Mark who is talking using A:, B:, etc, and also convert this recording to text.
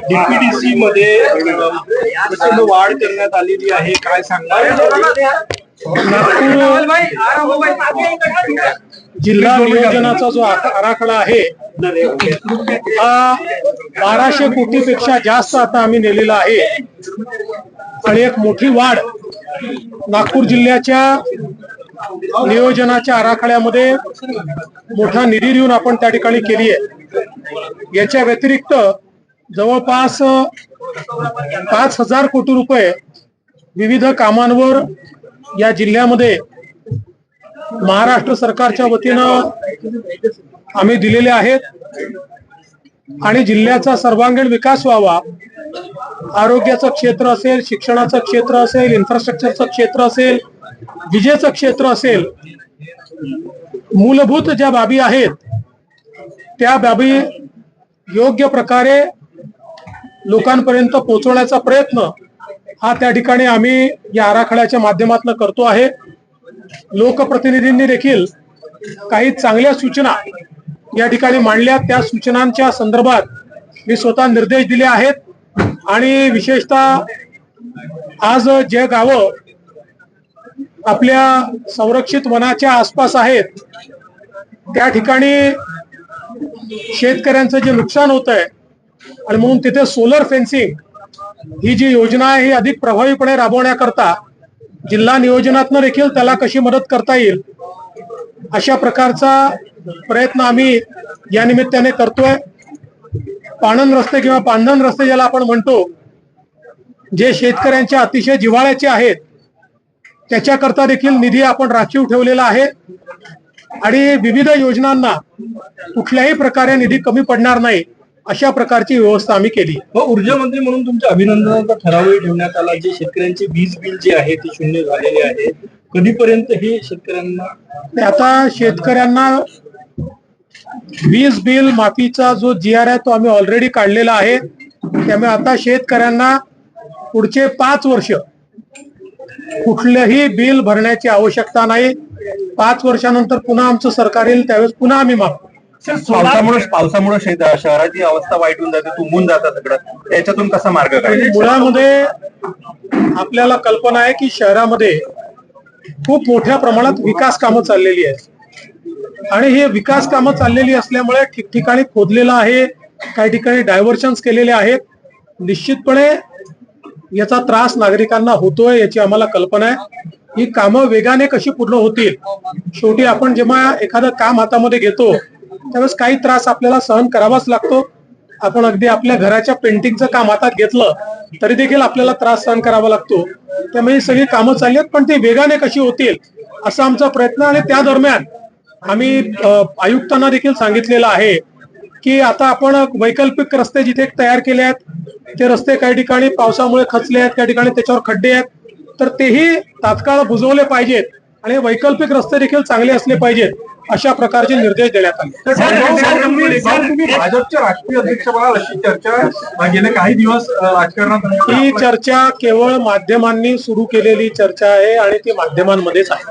A: DPDC मध्ये प्रचंड वाढ करण्यात आलेली आहे. काय सांगणार
B: जिल्हा नियोजनाचा जो आराखडा आहे हा बाराशे कोटीपेक्षा जास्त आता आम्ही नेलेला आहे. आणि एक मोठी वाढ नागपूर जिल्ह्याच्या नियोजनाच्या आराखड्यामध्ये मोठा निधी देऊन आपण त्या ठिकाणी केली आहे. याच्या व्यतिरिक्त जवळपास पाच हजार कोटी रुपये विविध कामांवर या जिल्ह्यामध्ये महाराष्ट्र सरकारच्या वतीनं आम्ही दिलेले आहेत. आणि जिल्ह्याचा सर्वांगीण विकास व्हावा. आरोग्याचं क्षेत्र असेल शिक्षणाचं क्षेत्र असेल इन्फ्रास्ट्रक्चरचं क्षेत्र असेल विजेचं क्षेत्र असेल मूलभूत ज्या बाबी आहेत त्या बाबी योग्य प्रकारे लोकांपर्यंत पोहोचवण्याचा प्रयत्न हा त्या ठिकाणी आम्ही या आराखड्याच्या माध्यमातून करतो आहे. लोकप्रतिनिधींनी देखील काही चांगल्या सूचना या ठिकाणी मांडल्या. त्या सूचनांच्या संदर्भात मी स्वतः निर्देश दिले आहेत. आणि विशेषतः आज जे गावं आपल्या संरक्षित वनाच्या आसपास आहेत त्या ठिकाणी शेतकऱ्यांचं जे नुकसान होत आहे आणि म्हणून तिथे सोलर फेन्सिंग ही जी योजना आहे ही अधिक प्रभावीपणे राबवण्याकरता जिल्हा नियोजनातनं देखील त्याला कशी मदत करता येईल अशा प्रकारचा प्रयत्न आम्ही या निमित्ताने करतोय. पाणंद रस्ते किंवा पांधन रस्ते ज्याला आपण म्हणतो जे शेतकऱ्यांच्या अतिशय जिव्हाळ्याचे आहेत त्याच्याकरता देखील निधी आपण राखीव ठेवलेला आहे. आणि विविध योजनांना कुठल्याही प्रकारे निधी कमी पडणार नाही अशा प्रकारची व्यवस्था आम्ही केली.
A: व ऊर्जा मंत्री म्हणून तुमच्या अभिनंदनाचा ठरावही ठेवण्यात आला जे शेतकऱ्यांचे वीज बिल जे आहे ते शून्य झालेले आहे. कधीपर्यंत हे शेतकऱ्यांना
B: आता शेतकऱ्यांना वीज बिल माफीचा जो जी आर आहे तो आम्ही ऑलरेडी काढलेला आहे. त्यामुळे आता शेतकऱ्यांना पुढचे पाच वर्ष कुठलंही बिल भरण्याची आवश्यकता नाही. पाच वर्षानंतर पुन्हा आमचं सरकार येईल त्यावेळेस पुन्हा आम्ही मागतो
C: पावसामुळे पावसामुळे शहराची अवस्था वाईट होऊन जाते तुंबून जातं सगळं. याच्यातून कसा मार्ग काढायचा?
B: मुळामध्ये आपल्याला कल्पना आहे की शहरामध्ये खूप मोठ्या प्रमाणात विकास कामं चाललेली आहेत. आणि हे विकास कामं चाललेली असल्यामुळे ठिकठिकाणी खोदलेलं आहे काही ठिकाणी डायव्हर्शन्स केलेले आहेत. निश्चितपणे याचा त्रास नागरिकांना होतोय याची आम्हाला कल्पना आहे. ही कामं वेगाने कशी पूर्ण होतील? शेवटी आपण जेव्हा एखादं काम हातामध्ये घेतो त्यावेळेस काही त्रास आपल्याला सहन करावाच लागतो. आपण अगदी आपल्या घराच्या पेंटिंगचं काम हातात घेतलं तरी देखील आपल्याला त्रास सहन करावा लागतो. त्यामुळे ही सगळी कामं चालली आहेत पण ती वेगाने कशी होतील असा आमचा प्रयत्न आणि त्या दरम्यान आम्ही अ, आयुक्तांना देखील सांगितलेलं आहे की आता आपण वैकल्पिक रस्ते जिथे तयार केले आहेत ते रस्ते काही ठिकाणी पावसामुळे खचले आहेत काही ठिकाणी त्याच्यावर खड्डे आहेत तर तेही तात्काळ बुजवले पाहिजेत. आणि वैकल्पिक रस्ते देखील चांगले असले पाहिजेत अशा प्रकारचे निर्देश देण्यात आले
A: भाजपच्या राष्ट्रीय अध्यक्ष म्हणाल अशी चर्चा गेले काही दिवस राजकारणात
B: ही चर्चा केवळ माध्यमांनी सुरू केलेली चर्चा आहे आणि ती माध्यमांमध्येच आहे